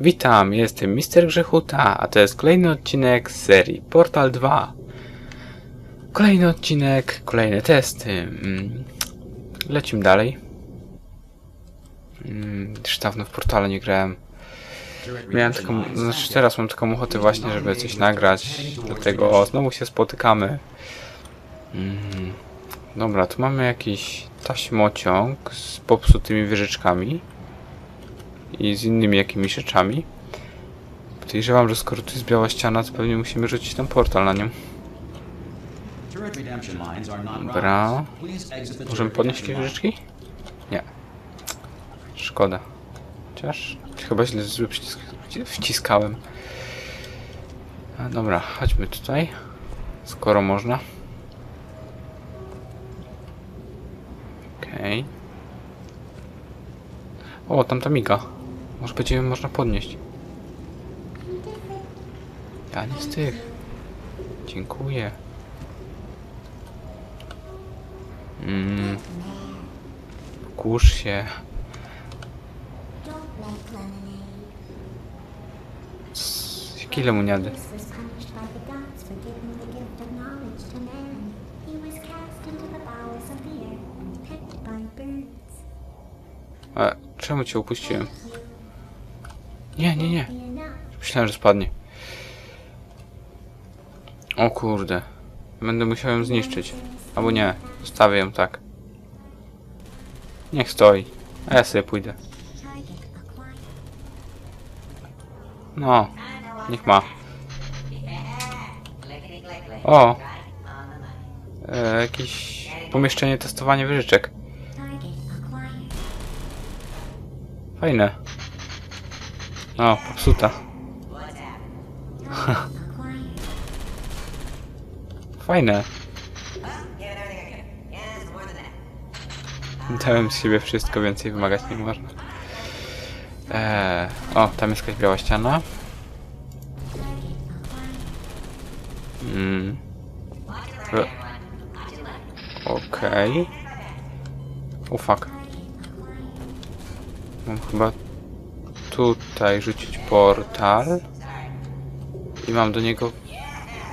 Witam, jestem Mister Grzechuta, a to jest kolejny odcinek z serii Portal 2. Kolejny odcinek, kolejne testy. Mm, Lecimy dalej. Mm, Już dawno w Portale nie grałem. Miałem taką, znaczy teraz mam taką ochotę właśnie, żeby coś nagrać. Dlatego o, znowu się spotykamy. Mm, Dobra, tu mamy jakiś taśmociąg z popsutymi wieżyczkami i z innymi jakimiś rzeczami. Podejrzewam, że skoro tu jest biała ściana, to pewnie musimy rzucić ten portal na nią. Dobra. Możemy podnieść jakieś wieżyczki? Nie. Szkoda. Chociaż chyba źle zły przycisk wciskałem. Dobra, chodźmy tutaj. Skoro można. Okej. O, tam ta miga. Może będzie ją można podnieść. Ja nie z tych. Dziękuję. Mm. Kurz się. Jakie lemoniady? A czemu cię upuściłem? Nie, nie, nie. Myślałem, że spadnie. O kurde. Będę musiał ją zniszczyć. Albo nie. Zostawię ją tak. Niech stoi. A ja sobie pójdę. No. Niech ma. O! E, jakieś pomieszczenie testowania wyżyczek. Fajne. O, popsuta. Fajne. Dałem z siebie wszystko, więcej wymagać nie można. Eee, o, tam jest jakaś biała ściana. Mm. E, Okej. O fuck. Mam chyba tutaj rzucić portal. I mam do niego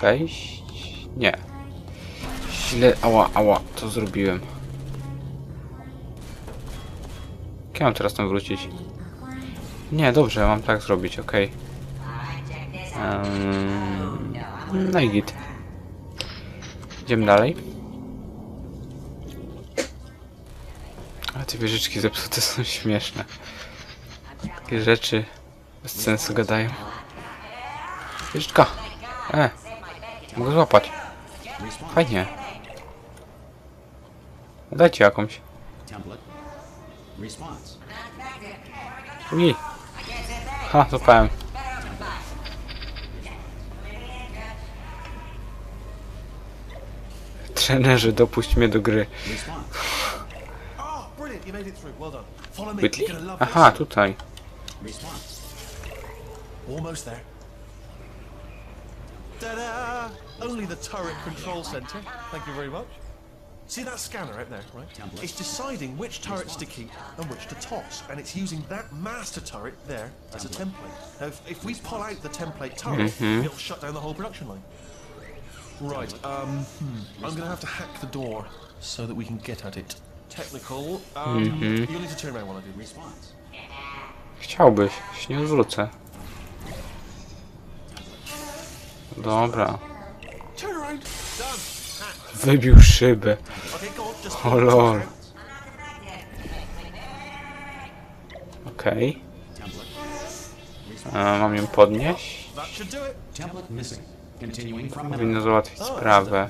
wejść? Nie. Źle, ała, ała, co zrobiłem? Jak ja mam teraz tam wrócić? Nie, dobrze, mam tak zrobić, okej. Em, no i git. Idziemy dalej. A te wieżyczki zepsute są śmieszne. Takie rzeczy bez sensu gadają. Wieżyczka! E! Mogę złapać. Fajnie. Dajcie jakąś. Ui. Ha, złapałem. Trenerze, dopuść mnie do gry. Whitley? Aha, tutaj. Response Almost there. Ta-da! Only the turret control center. Thank you very much. See that scanner out there, right? Template. It's deciding which turrets to keep and which to toss, and it's using that master turret there as a template. Now, if, if we pull out the template turret, it'll shut down the whole production line. Right. Um. Hmm, I'm gonna have to hack the door so that we can get at it. Technical. Um. You'll need to turn around while I do. response Chciałbyś, się nie odwrócę. Dobra. Wybił szybę. Okay, lol. Okej. template E, Mam ją podnieść. Powinno załatwić sprawę.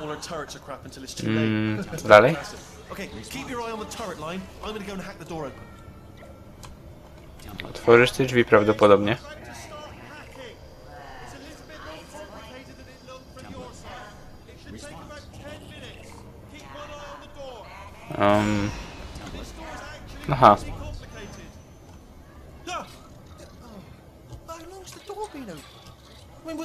All her turrets are crap until it's too Mm, dalej? Otworzysz te drzwi prawdopodobnie. Um, aha,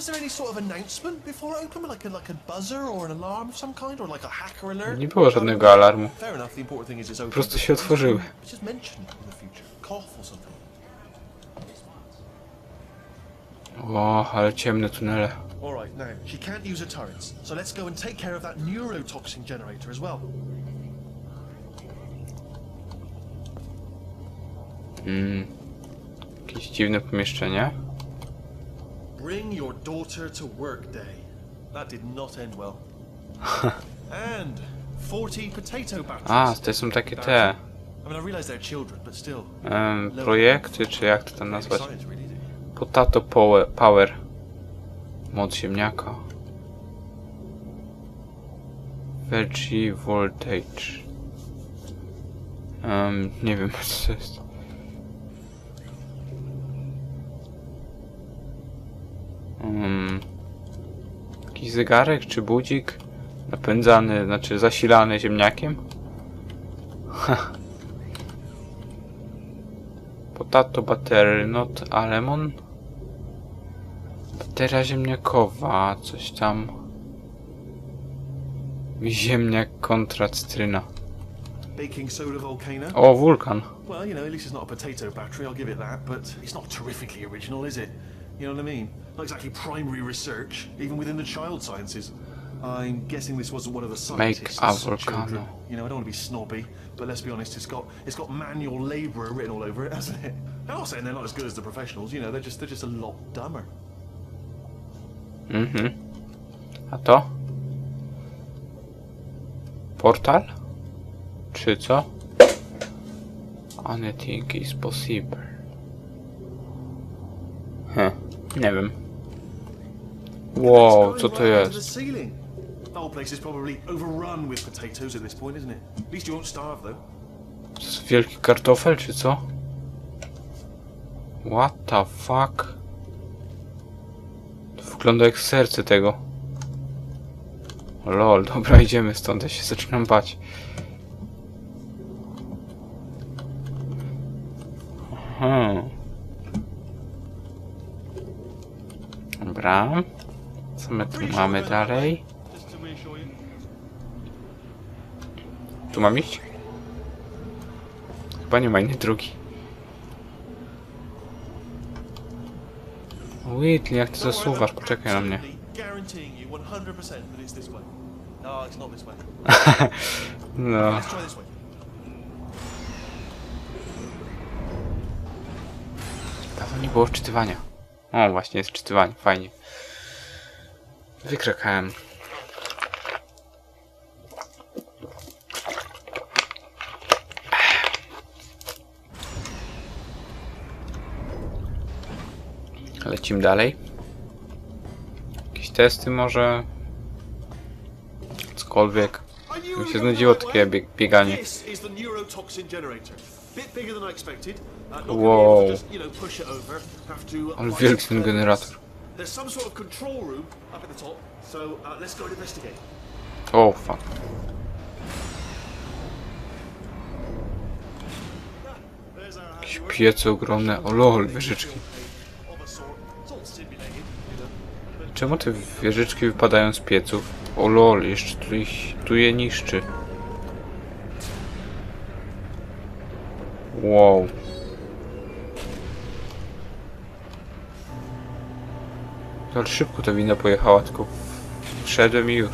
was there any sort of announcement before it opened, like a like a buzzer or an alarm of some kind, or like a hacker alert? Nie było żadnego alarmu. Fair enough. The important thing is it's open. Po prostu się otworzyły. It's just mention in the future. Cough or something. O, ale ciemne tunele. All right, now she can't use her turrets, so let's go and take care of that neurotoxin generator as well. Mm. Jakieś dziwne pomieszczenie. Bring your daughter to work day. That did not end well. and 40 potato batteries. A, to są takie te I mean, I realize they're children, but still. em, projekty, czy jak to tam nazwać? Potato power. power. Moc ziemniaka. Veggie voltage. Em, nie wiem co to jest. Um, jakiś zegarek czy budzik napędzany, znaczy zasilany ziemniakiem? Ha. Potato battery, not a lemon? Bateria ziemniakowa, coś tam. Ziemniak kontra cytryna. Baking soda volcano. O, wulkan. Well, you know, at least it's not a potato battery, I'll give it that, but it's not terrifically original, is it? You know what I mean? Not exactly primary research, even within the child sciences. I'm guessing this wasn't one of the scientists' a volcano. children. You know, I don't want to be snobby, but let's be honest, it's got it's got manual labourer written all over it, hasn't it? I'm not saying they're not as good as the professionals, you know, they're just they're just a lot dumber. Mhm. A to? Portal? Czy co? Anything is possible. Nie wiem. Wow, co to jest? The whole place is probably overrun with potatoes at this point, isn't it? At least you won't starve, though. To jest wielki kartofel, czy co? What the fuck? To wygląda jak serce tego. Lol, dobra, idziemy stąd, ja się zaczynam bać. Aha. Dobra. Co my tu mamy dalej? Tu mam iść? Chyba nie ma innej drogi. Whitley, jak ty zasuwasz? Poczekaj na mnie. Absolutely Guaranteeing you 100% that it's this way. No. No. Dawno nie było wczytywania. O, właśnie jest wczytywanie, fajnie. Wykrakałem. Lecimy dalej. Jakieś testy może? Cokolwiek. Mi się znudziło takie bieg bieganie. Uh, Wow. apply wielki ten generator. Uh, let's go and investigate. O, fuck. Jakieś piece ogromne. O lol, wieżyczki. Czemu te wieżyczki wypadają z pieców? O lol, jeszcze tu, ich, tu je niszczy. Wow. Ale szybko ta wina pojechała, tylko wszedłem i już.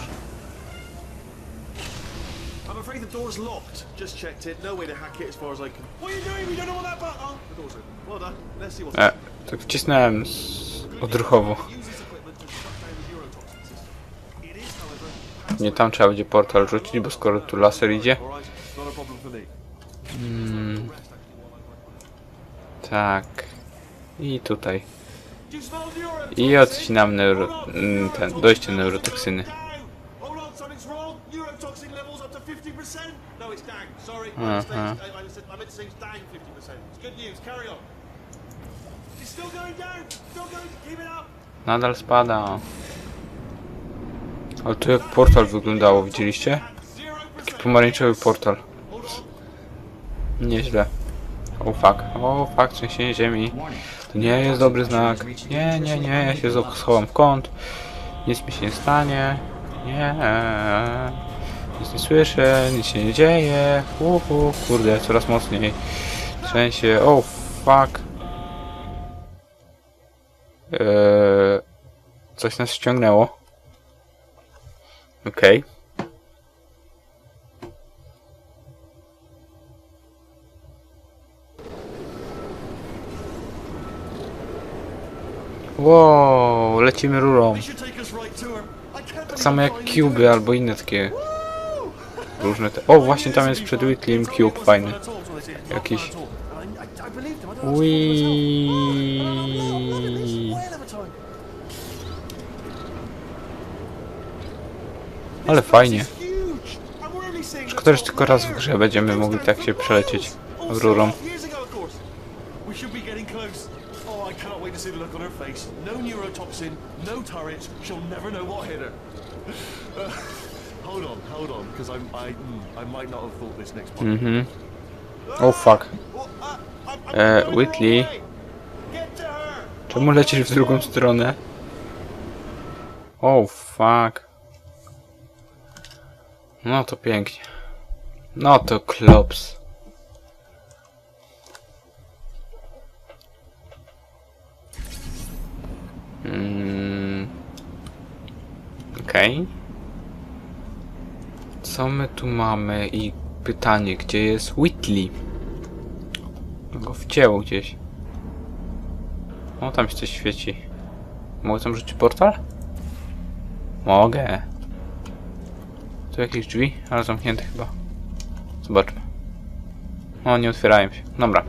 I'm afraid the door's locked. Just checked it. No way to hack it as far as I can. What are you doing? We don't know what that button. The door's open. Well done. Let's see what's E, tak wcisnąłem odruchowo. Nie tam trzeba będzie portal rzucić, bo skoro tu laser idzie. Mm, tak. I tutaj. I odcinam neuro... mm, ten, dojście neurotoksyny. Down. Hold on, something's wrong. Neurotoxin levels up to 50%. It's down. Sorry, my mistake. I, I, said- I meant to say it's down 50%. It's good news. Carry on. It's still going down. Still going. Keep it up. Nadal spada. Ale tu jak portal wyglądało, widzieliście? Taki pomarańczowy portal. Nieźle. O fuck, o fuck, trzęsienie ziemi. To nie jest dobry znak. Nie, nie, nie, ja się schowam w kąt. Nic mi się nie stanie. Nie. Nic nie słyszę, nic się nie dzieje. Uhu, kurde, coraz mocniej. Trzęsie. Oh, fuck. Eee, coś nas ściągnęło. Okej. Wow, lecimy rurą. Tak samo jak Cube albo inne takie różne te... O, właśnie tam jest przed Whitleym Cube fajny. Jakiś. Wii. Ale fajnie. Szkoda, że tylko raz w grze będziemy mogli tak się przelecieć rurą. Uh. Mhm. Oh fuck. E, Whitley, czemu lecisz w drugą stronę? Oh fuck. No to pięknie. No to klops. Mm. Okej. Co my tu mamy? I pytanie, gdzie jest Whitley? Go wcięło gdzieś. O, tam się coś świeci. Mogę tam rzucić portal? Mogę. Tu jakieś drzwi, ale zamknięte chyba. Zobaczmy. O, nie otwierają się. Dobra.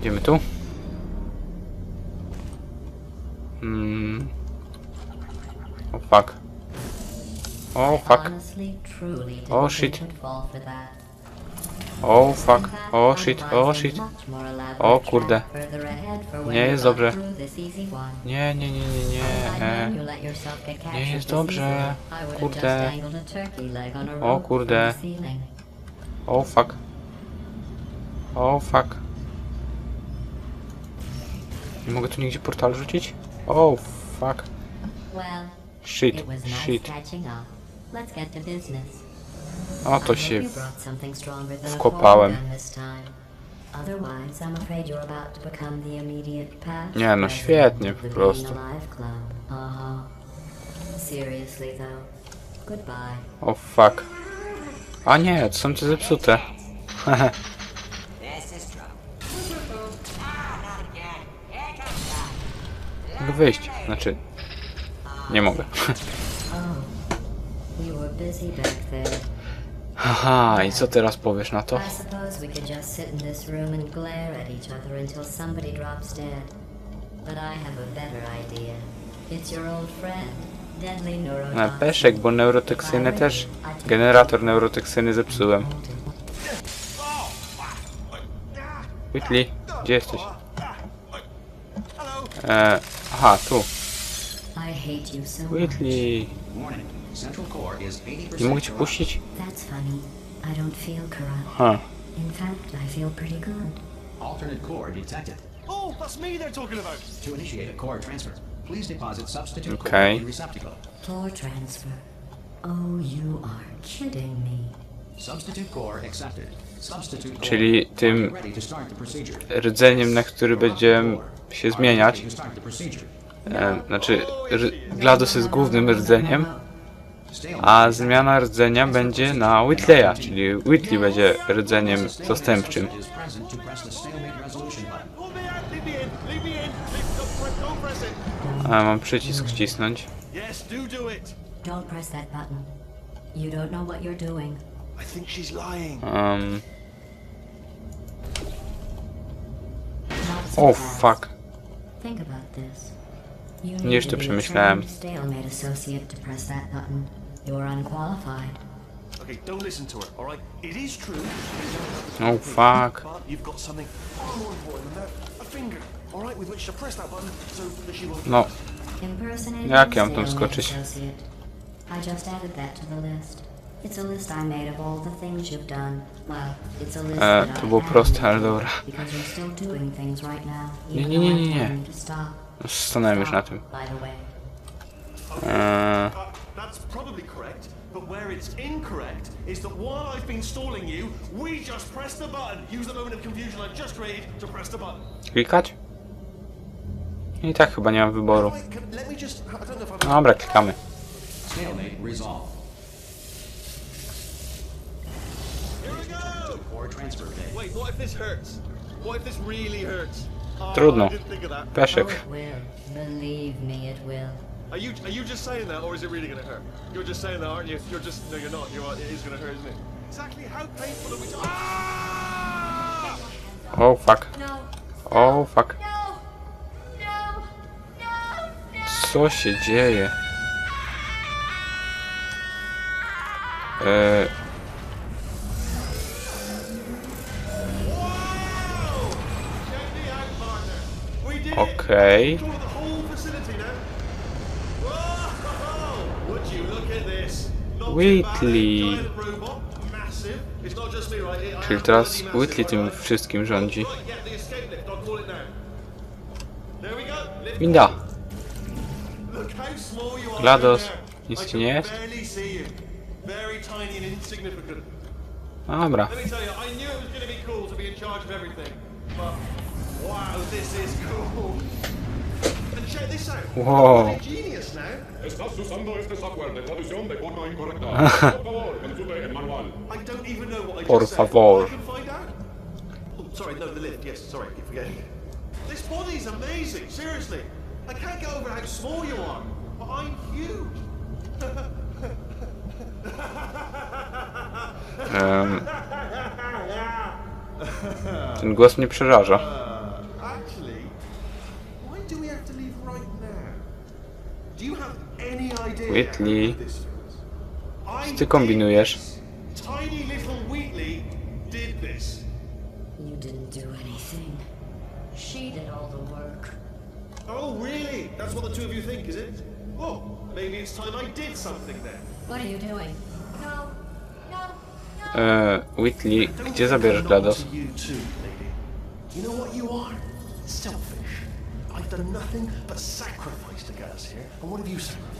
Idziemy tu. Hmm. O fuck. O fuck. Honestly, truly didn't Oh, shit. O fuck. O shit. O shit. O kurde. Nie jest dobrze. Nie, nie, nie, nie, nie. Nie jest dobrze. Kurde. O kurde. O fuck. O fuck. Nie mogę tu nigdzie portal rzucić? O fuck. Shit. Shit. Let's get to business. O I to się... wkopałem. Nie, no świetnie, po prostu. Uh-huh. O fuck. A nie, to są te zepsute. Mogę wyjść. Znaczy... Nie mogę. Haha, i co teraz powiesz na to? I suppose we could just sit in this room and glare at each other until somebody drops dead. But I have a better idea. It's your old friend, Deadly Na Neurotoxin. peszek, bo neurotoksyny też... Generator neurotoksyny zepsułem. Whitley, gdzie jesteś? E, aha, tu. I hate you so much. Whitley. Warning. Central core is 80% Nie mogę cię puścić? That's funny. I don't feel corrupt. Ha. In fact, I feel pretty good. Alternate core detected. Oh, that's me they're talking about. To initiate a core transfer, please deposit substitute core Okay. in receptacle. Floor transfer. Oh, you are kidding me. Substitute core accepted. Substitute core. Czyli tym Ready to start the procedure. rdzeniem, na który będziemy się zmieniać. E, znaczy, GLaDOS jest głównym rdzeniem, a zmiana rdzenia będzie na Whitleya, czyli Whitley będzie rdzeniem zastępczym. A mam przycisk wcisnąć. Um, so oh fuck. Think about this. Jeszcze to przemyślałem. Okay, don't listen to her, all right? It is true. Oh fuck. But you've got something far more important than that. A finger, all right, with which to press that button so that she won't. No, Jak ja mam tam skoczyć? associate. I just added that to the list. It's a list I made of all the things you've done. Well, it's a list E, to było proste, ale dobra. Because you're still doing things right now. Nie, nie, nie, nie, to stop. Stanąłem już na tym. By the way. E, Uh, that's probably correct, but where it's incorrect is that while I've been stalling you, we just press the button. Use the moment of confusion I've just created to press the button. klikać? I tak chyba nie mam wyboru. Dobra, klikamy. Wait, what if this hurts? What if this really hurts? Oh, Trudno. Oh, Peszek. will. Are you are you just saying that, or is it really gonna hurt? You're just saying that, aren't you? You're just no, you're not. You're it is gonna hurt, isn't it? Exactly how painful are we? To- ah! Oh fuck. No, Oh fuck. no, no, no, no. Co się dzieje? E, lift. I'll call it now. There we go. Lift Winda. GLaDOS. Nic nie jest? Dobra. Let me tell you, I knew it was going to be cool to be in charge of everything. But wow, this is cool. And check this out. Wow. I'm a genius now. Estás usando este software de traducción de forma incorrecta. Por favor, consulte el manual. I don't even know what I Por just favor. said. I can find out. Oh, sorry, no, the lift. Yes, sorry, keep forgetting. This body's amazing. Seriously, I can't get over how small you are, but I'm huge. Em, ten głos mnie przeraża. did all the work. Oh, really? That's what the two of you think, is it? Well, maybe it's time I did something then. What are you doing? No, no, no. E, Whitley, gdzie zabierzesz GLaDOS? You too, lady. You know what you are? Selfish.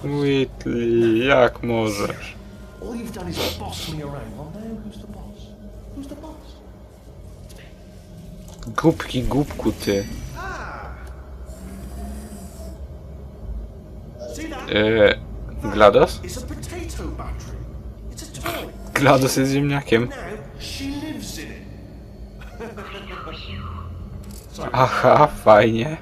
Whitley, jak możesz? All you've done is boss me around. Well, now who's the boss? Who's the boss? Głupki, głupku ty. Ah! See that? E, GLaDOS? GLaDOS jest ziemniakiem. Aha, fajnie.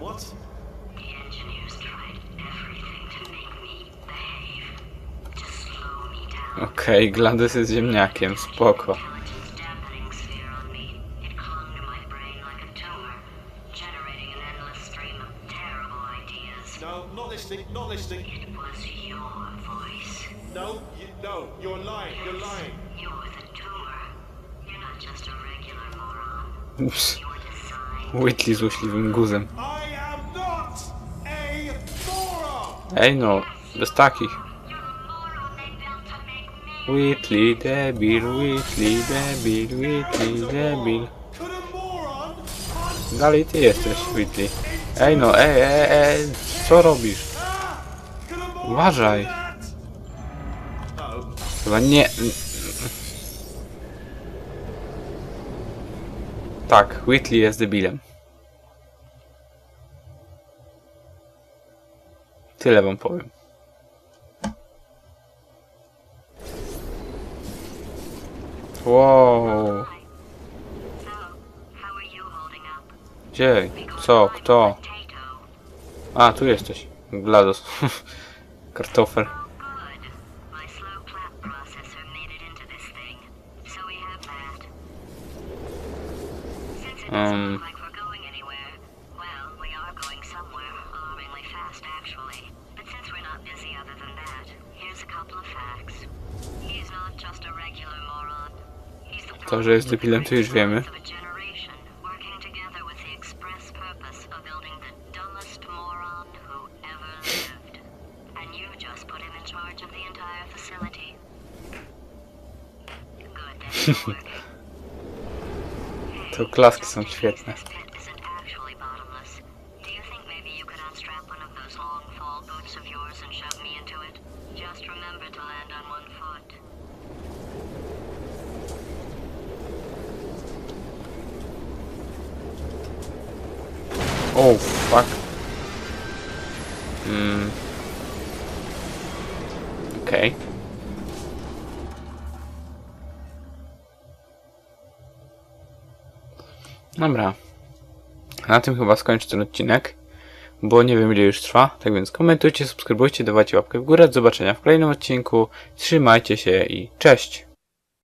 You're not just a regular moron. Ups. Whitley złośliwym guzem. I am not a moron. Ej no, bez takich. Whitley debil, Whitley debil, Whitley debil. Dalej ty jesteś, Whitley. Ej no, ej, ej, ej, co robisz? Uważaj. Chyba nie... Tak, Whitley jest debilem. Tyle wam powiem. Wow. Gdzie? Co? Kto? A, tu jesteś. GLaDOS. Kartofel. Oh, those long fall boots of yours and shove me into it? Just remember to land on one foot. Oh, fuck. Mm. Okej. Dobra. Na tym chyba skończę ten odcinek, bo nie wiem ile już trwa. Tak więc komentujcie, subskrybujcie, dawajcie łapkę w górę. Do zobaczenia w kolejnym odcinku. Trzymajcie się i cześć!